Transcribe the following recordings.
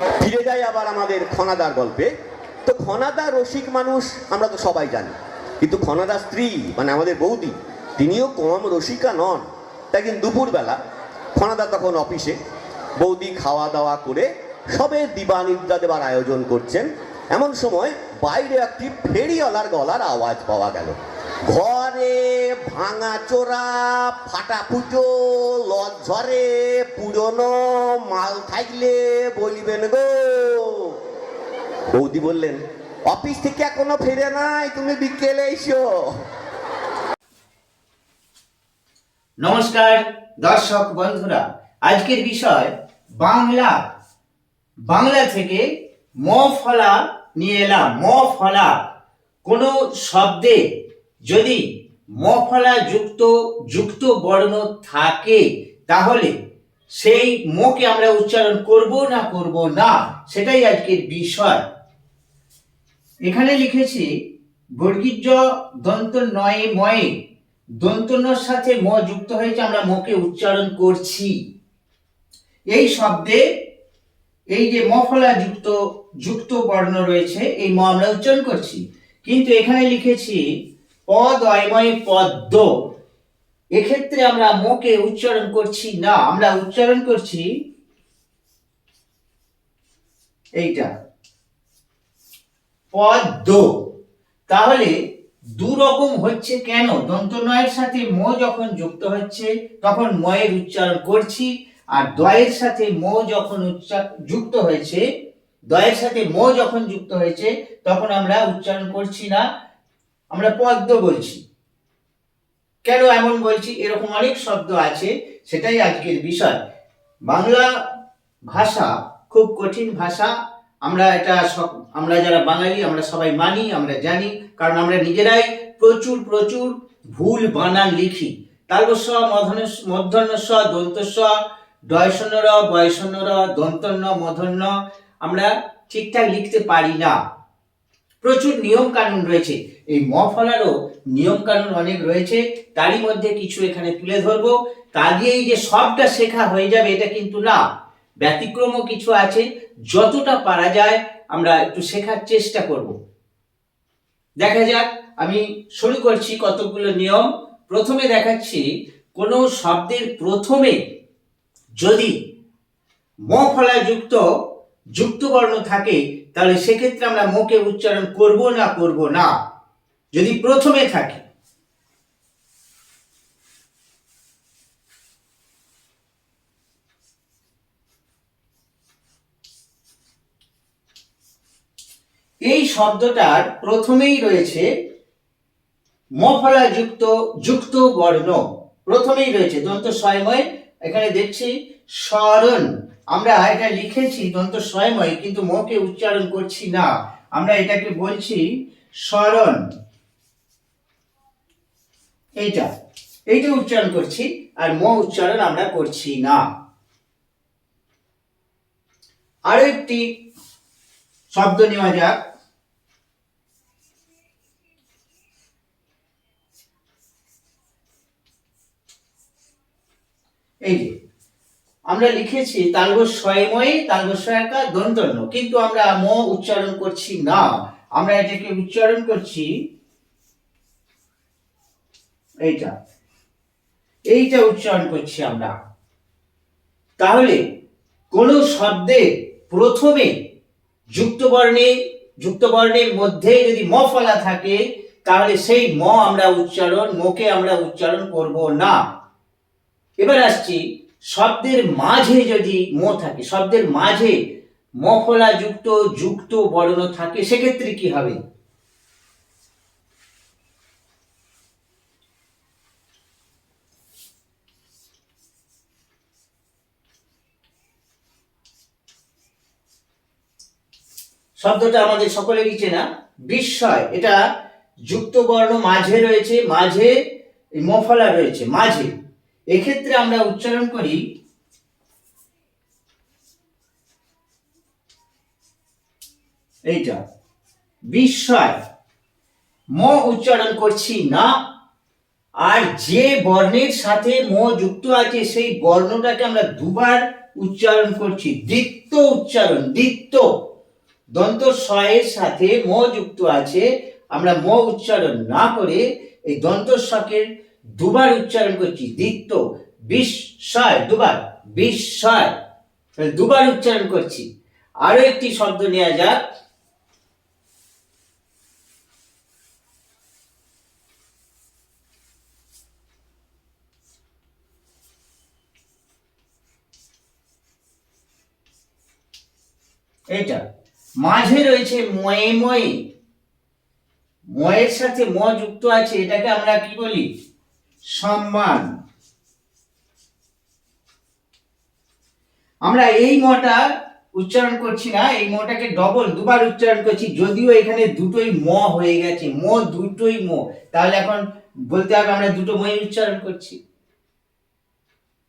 ফিরে যাই আবার আমাদের খনাদার গল্পে। তো খনাদা রসিক মানুষ, আমরা তো সবাই জানি। কিন্তু খনাদার স্ত্রী মানে আমাদের বৌদি, তিনিও কম রসিকা নন। তাই কিন্তু দুপুরবেলা খনাদা তখন অফিসে, বৌদি খাওয়া দাওয়া করে সবে দিবানিদ্রা দেবার আয়োজন করছেন। এমন সময় বাইরে একটি ফেরিওয়ালার গলার আওয়াজ পাওয়া গেল। ঘরে ভাঙা চোরা, ফাটা পুজো লজ্জরে পুরনো মাল থাকলে বলিবেন গো। বৌদি বললেন, অফিস থেকে এখনও ফিরে নাই, তুমি বিকেলে এসো। নমস্কার, দর্শক বন্ধুরা, আজকের বিষয় বাংলা বাংলা থেকে ম ফলা নিয়ে এলাম। ম ফলা কোনো শব্দে যদি ম ফলা যুক্ত যুক্ত বর্ণ থাকে, তাহলে সেই মকে আমরা উচ্চারণ করব না করব না? সেটাই আজকের বিষয়। এখানে লিখেছি, বর্গীর্য দন্ত নয়ে ময়ে দন্তন্যর সাথে ম যুক্ত হয়েছে, আমরা মকে উচ্চারণ করছি। এই শব্দে এই যে মফলা যুক্ত যুক্ত বর্ণ রয়েছে, এই ম আমরা উচ্চারণ করছি। কিন্তু এখানে লিখেছি পদ অয়ময় পদ্ম। এক্ষেত্রে আমরা মকে উচ্চারণ করছি না, আমরা উচ্চারণ করছি এইটা। পদ্ম। তাহলে দু রকম হচ্ছে কেন? দন্ত নয়ের সাথে ম যখন যুক্ত হচ্ছে, তখন ময়ের উচ্চারণ করছি, আর দয়ের সাথে ম যখন উচ্চার যুক্ত হয়েছে, দয়ের সাথে ম যখন যুক্ত হয়েছে, তখন আমরা উচ্চারণ করছি না। আমরা পদ্ম বলছি। কেন এমন বলছি? এরকম অনেক শব্দ আছে, সেটাই আজকের বিষয়। বাংলা ভাষা খুব কঠিন ভাষা। আমরা এটা আমরা যারা বাঙালি, আমরা সবাই মানি, আমরা জানি, কারণ আমরা নিজেরাই প্রচুর প্রচুর ভুল বানান লিখি। তালবস্ব মধ্যাহ্নস্ব দন্তস্ব ডয়সন্নর বয়সন্নর দন্তন্য মধন্য আমরা ঠিকঠাক লিখতে পারি না। প্রচুর নিয়ম কানুন রয়েছে। এই ম ফলারও নিয়ম কানুন অনেক রয়েছে। তারই মধ্যে কিছু এখানে তুলে ধরবো। তা দিয়েই যে সবটা শেখা হয়ে যাবে, এটা কিন্তু না। ব্যতিক্রমও কিছু আছে। যতটা পারা যায়, আমরা একটু শেখার চেষ্টা করব। দেখা যাক, আমি শুরু করছি কতগুলো নিয়ম। প্রথমে দেখাচ্ছি, কোনো শব্দের প্রথমে যদি ম ফলা যুক্ত যুক্ত বর্ণ থাকে তাহলে সেক্ষেত্রে আমরা মুখে উচ্চারণ করব না করব না? যদি প্রথমে থাকে। এই শব্দটার প্রথমেই রয়েছে মফলা যুক্ত যুক্ত বর্ণ। প্রথমেই রয়েছে, দন্ত স্বয়ময়। এখানে দেখছি স্মরণ আমরা এটা লিখেছি দন্ত স্বয়ময়, কিন্তু মকে উচ্চারণ করছি না। আমরা এটাকে বলছি স্মরণ। এইটা এইটা উচ্চারণ করছি, আর ম উচ্চারণ আমরা করছি না। আরও একটি শব্দ নেওয়া যাক এই যে আমরা লিখেছি তালব স্বয়ময়ে তালব সহায়কা দন্তন্য। কিন্তু আমরা ম উচ্চারণ করছি না। আমরা এটাকে উচ্চারণ করছি, এইটা। এইটা উচ্চারণ করছি আমরা। তাহলে, কোন শব্দে প্রথমে যুক্ত বর্ণে যুক্ত বর্ণের মধ্যে যদি ম ফলা থাকে, তাহলে সেই ম আমরা উচ্চারণ, মকে আমরা উচ্চারণ করব না। এবার আসছি শব্দের মাঝে যদি ম থাকে, শব্দের মাঝে মফলা যুক্ত যুক্ত বর্ণ থাকে, সেক্ষেত্রে কি হবে? শব্দটা আমাদের সকলেরই চেনা। বিস্ময়, এটা যুক্ত বর্ণ মাঝে রয়েছে, মাঝে মফলা রয়েছে, মাঝে। এক্ষেত্রে আমরা উচ্চারণ করি এইটা, বিস্ময়। ম উচ্চারণ করছি না, আর যে বর্ণের সাথে ম যুক্ত আছে সেই বর্ণটাকে আমরা দুবার উচ্চারণ করছি। দ্বিত্ব উচ্চারণ, দ্বিত্ব। দন্ত স্বয়ের সাথে ম যুক্ত আছে, আমরা ম উচ্চারণ না করে এই দন্ত স্বকের দুবার উচ্চারণ করছি, দ্বিত্ব, বিস্ময়, দুবার তাহলে দুবার উচ্চারণ করছি। আরও একটি শব্দ নেওয়া যাক। এটা, মাঝে রয়েছে ময়ে ময়ে। ময়ের সাথে ম যুক্ত আছে, এটাকে আমরা কি বলি? সম্মান। আমরা এই মটা উচ্চারণ করছি না, এই মটাকে ডবল দুবার উচ্চারণ করছি, যদিও এখানে দুটোই ম হয়ে গেছে। ম দুটোই ম। তাহলে এখন বলতে হবে আমরা দুটো মই উচ্চারণ করছি।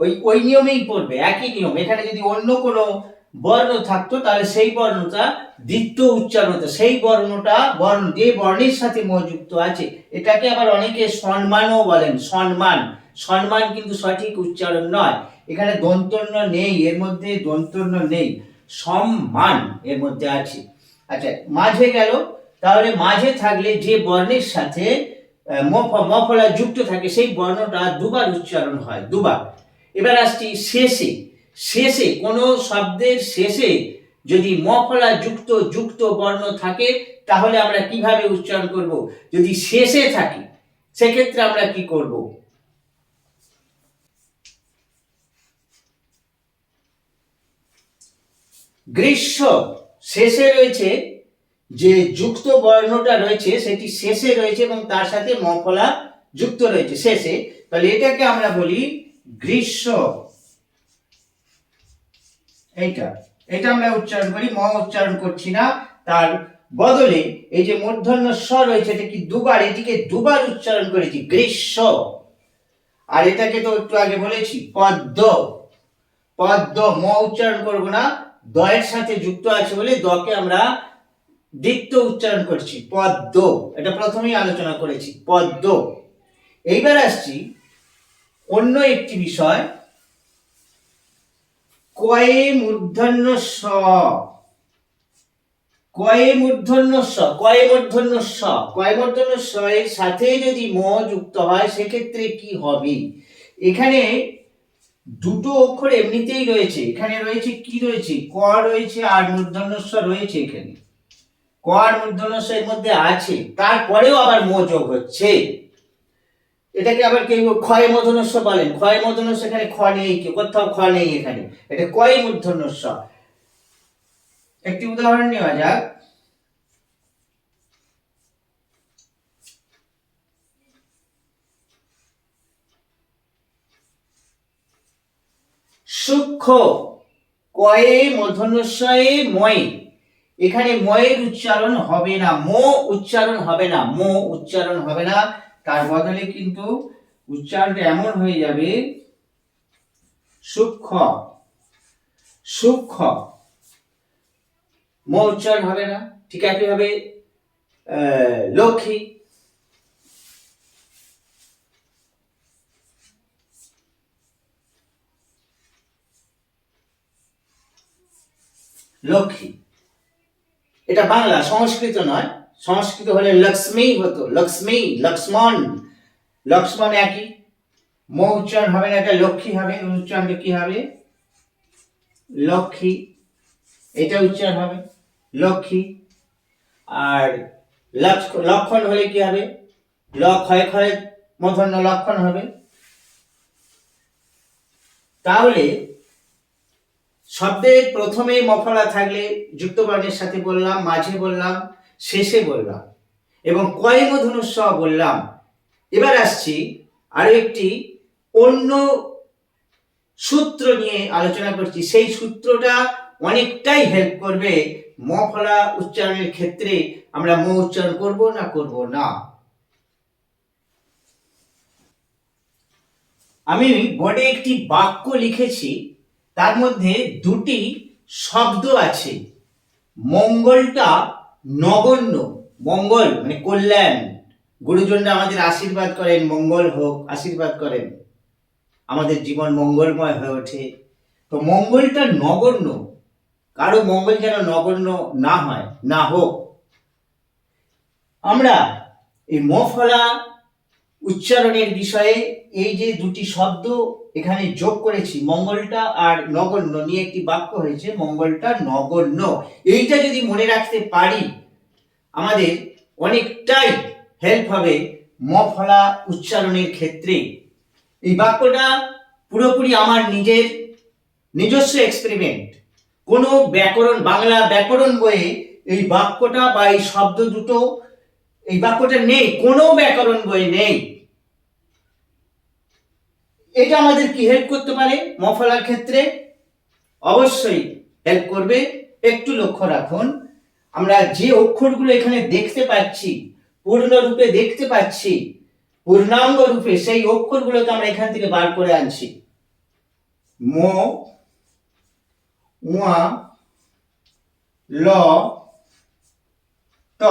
ওই ওই নিয়মেই পড়বে, একই নিয়ম। এখানে যদি অন্য কোনো বর্ণ থাকতো, তাহলে সেই বর্ণটা দ্বিতীয় উচ্চারণ হতো। সেই বর্ণটা বর্ণ, যে বর্ণের সাথে ম যুক্ত আছে, এটাকে আবার অনেকে সম্মানও বলেন সম্মান সম্মান কিন্তু সঠিক উচ্চারণ নয়। এখানে দন্তন্য নেই, এর মধ্যে দন্তন্য নেই, সম্মান এর মধ্যে আছে। আচ্ছা মাঝে গেল, তাহলে মাঝে থাকলে যে বর্ণের সাথে মফলা যুক্ত থাকে, সেই বর্ণটা দুবার উচ্চারণ হয়, দুবার। এবার আসছি শেষে। শেষে, কোনো শব্দের শেষে যদি মফলা যুক্ত যুক্ত বর্ণ থাকে, তাহলে আমরা কীভাবে উচ্চারণ করব? যদি শেষে থাকে, সেক্ষেত্রে আমরা কি করব? গ্রীষ্ম শেষে রয়েছে, যে যুক্ত বর্ণটা রয়েছে, সেটি শেষে রয়েছে এবং তার সাথে মফলা যুক্ত রয়েছে, শেষে। তাহলে এটাকে আমরা বলি গ্রীষ্ম। এইটা। এটা আমরা উচ্চারণ করি, ম উচ্চারণ করছি না, তার বদলে এই যে মূর্ধন্য স রয়েছে, এটা কি দুবার? এটিকে দুবার উচ্চারণ করেছি, গ্রীষ্ম। আর এটাকে তো একটু আগে বলেছি, পদ্ম। পদ্ম, ম উচ্চারণ করব না দয়ের সাথে যুক্ত আছে বলে দকে আমরা দ্বিতীয় উচ্চারণ করছি, পদ্ম। এটা প্রথমেই আলোচনা করেছি, পদ্ম। এইবার আসছি অন্য একটি বিষয় কয়ে মূর্ধন্য স। কয়ে মূর্ধন্য স, কয়ে মূর্ধন্য স। কয়ে মূর্ধন্য স এর সাথে যদি ম যুক্ত হয়, সেক্ষেত্রে কি হবে? এখানে দুটো অক্ষর এমনিতেই রয়েছে। এখানে রয়েছে কি রয়েছে? ক রয়েছে আর মূর্ধন্য স রয়েছে এখানে। ক আর মূর্ধন্য স এর মধ্যে আছে। তারপরেও আবার ম যোগ হচ্ছে। এটাকে আবার কেউ ক্ষয় মধনস্ব বলেন। ক্ষয় মধনস্ব এখানে খ নেই কি কোথাও খ নেই এখানে। এটা কয় মূর্ধন্যস্ব একটি উদাহরণ নেওয়া যাক। সূক্ষ্ম কয়ে মধনস্বয়ে ময়। এখানে ময়ের উচ্চারণ হবে না, মো উচ্চারণ হবে না, মো উচ্চারণ হবে না। তার বদলে কিন্তু উচ্চারণটা এমন হয়ে যাবে, সূক্ষ্ম সূক্ষ্ম। ম উচ্চারণ হবে না, ঠিক একইভাবে লক্ষ্মী। লক্ষ্মী। এটা বাংলা, সংস্কৃত নয়। সংস্কৃত হলে লক্ষ্মী হতো, লক্ষ্মী, লক্ষ্মণ। লক্ষ্মণ একই। ম উচ্চারণ হবে না, এটা লক্ষ্মী হবে উচ্চারণটা কি হবে? লক্ষ্মী, এটা উচ্চারণ হবে, লক্ষ্মী। আর লক্ষ- লক্ষণ হলে কি হবে? ল ক্ষয় ক্ষয় মধন্য লক্ষণ হবে। তাহলে শব্দের প্রথমে মফলা থাকলে যুক্ত বর্ণের সাথে বললাম, মাঝে বললাম শেষে বললাম। এবং কয়ে মধনুস্ব বললাম। এবার আসছি আরও একটি অন্য সূত্র নিয়ে আলোচনা করছি। সেই সূত্রটা অনেকটাই হেল্প করবে ম ফলা উচ্চারণের ক্ষেত্রে। আমরা ম উচ্চারণ করব না করব না। আমি বোর্ডে একটি বাক্য লিখেছি। তার মধ্যে দুটি শব্দ আছে। মঙ্গলটা নগণ্য, মঙ্গল মানে কল্যাণ। গুরুজনরা আমাদের আশীর্বাদ করেন, মঙ্গল হোক, আশীর্বাদ করেন। আমাদের জীবন মঙ্গলময় হয়ে ওঠে। তো মঙ্গলটা নগণ্য। কারও মঙ্গল যেন নগণ্য না হয়, না হোক। আমরা এই মফলা উচ্চারণের বিষয়ে এই যে দুটি শব্দ এখানে যোগ করেছি, মঙ্গলটা আর নগণ্য নিয়ে একটি বাক্য হয়েছে, মঙ্গলটা নগণ্য। এইটা যদি মনে রাখতে পারি, আমাদের অনেকটাই হেল্প হবে মফলা উচ্চারণের ক্ষেত্রে। এই বাক্যটা পুরোপুরি আমার নিজের নিজস্ব এক্সপেরিমেন্ট কোনো ব্যাকরণ, বাংলা ব্যাকরণ বইয়ে এই বাক্যটা বা এই শব্দ দুটো, এই বাক্যটা নেই, কোনো ব্যাকরণ বই নেই। এটা আমাদের কি হেল্প করতে পারে? মফলার ক্ষেত্রে অবশ্যই হেল্প করবে। একটু লক্ষ্য রাখুন, আমরা যে অক্ষরগুলো এখানে দেখতে পাচ্ছি, পূর্ণরূপে দেখতে পাচ্ছি, পূর্ণাঙ্গ রূপে সেই অক্ষরগুলোকে আমরা এখান থেকে বার করে আনছি। ম উয়া ল, ত।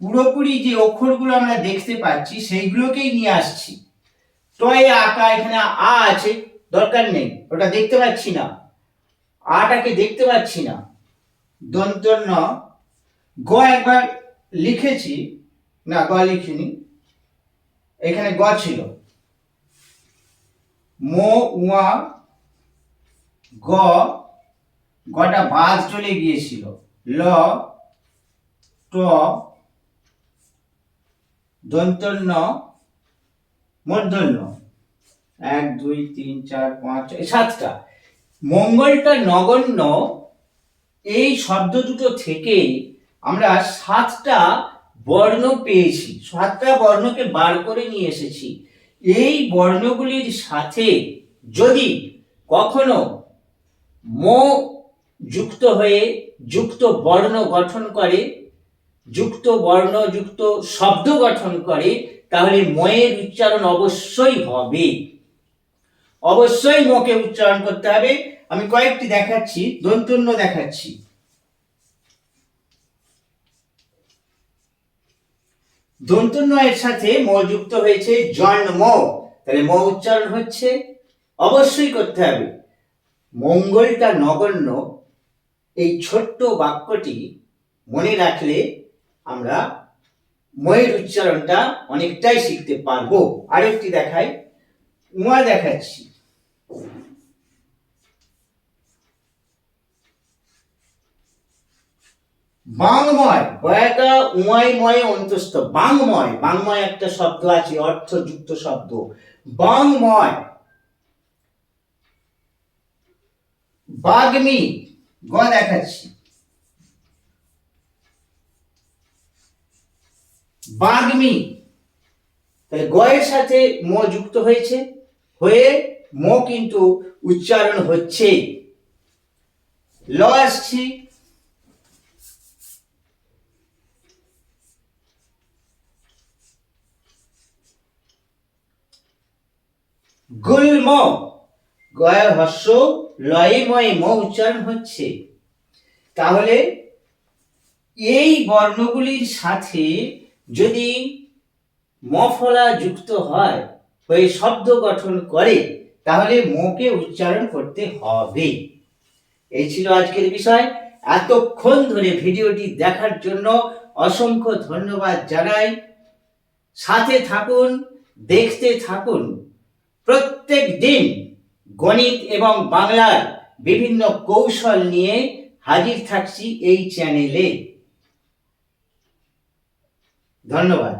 পুরোপুরি যে অক্ষরগুলো আমরা দেখতে পাচ্ছি, সেইগুলোকেই নিয়ে আসছি। টয়ে আঁকা এখানে আ আছে, দরকার নেই, ওটা দেখতে পাচ্ছি না। আটাকে দেখতে পাচ্ছি না। দন্তর ন গ একবার লিখেছি, না, গ লিখিনি। এখানে গ ছিল। মো, উয়া, গ, গটা বাদ চলে গিয়েছিল। ল, ট, দন্তন্য মূর্ধন্য এক, দুই, তিন, চার, পাঁচ সাতটা। মঙ্গলটা নগণ্য, এই শব্দ দুটো থেকে আমরা সাতটা বর্ণ পেয়েছি। সাতটা বর্ণকে বার করে নিয়ে এসেছি। এই বর্ণগুলির সাথে যদি কখনো মো যুক্ত হয়ে যুক্ত বর্ণ গঠন করে, যুক্ত বর্ণ, যুক্ত শব্দ গঠন করে তাহলে ময়ের উচ্চারণ অবশ্যই হবে। অবশ্যই মকে উচ্চারণ করতে হবে। আমি কয়েকটি দেখাচ্ছি দন্তন্য দেখাচ্ছি। দন্তন্য এর সাথে ম যুক্ত হয়েছে জন্ম। তাহলে ম উচ্চারণ হচ্ছে। অবশ্যই করতে হবে। মঙ্গলটা নগণ্য। এই ছোট্ট বাক্যটি মনে রাখলে আমরা ময়ের উচ্চারণটা অনেকটাই শিখতে পারব। আরেকটি দেখাই উমা দেখাচ্ছি। বাংময় বয়াটা উমাই ময়ে অন্তস্থ। বাংময় বাংময় একটা শব্দ আছে, অর্থযুক্ত শব্দ। বাংময়, বাগ্মি, গ দেখাচ্ছি। বাগ্মি। তাহলে গয়ের সাথে ম যুক্ত হয়েছে, হয়ে ম কিন্তু উচ্চারণ হচ্ছে। ল আসছি। গুলম। গয় হস্য লয়ে ময়ে ম উচ্চারণ হচ্ছে। তাহলে এই বর্ণগুলির সাথে যদি মফলা যুক্ত হয়, হয়ে শব্দ গঠন করে, তাহলে মোকে উচ্চারণ করতে হবে। এই ছিল আজকের বিষয়। এতক্ষণ ধরে ভিডিওটি দেখার জন্য অসংখ্য ধন্যবাদ জানাই। সাথে থাকুন, দেখতে থাকুন। প্রত্যেক দিন গণিত এবং বাংলার বিভিন্ন কৌশল নিয়ে হাজির থাকছি এই চ্যানেলে। ধন্যবাদ।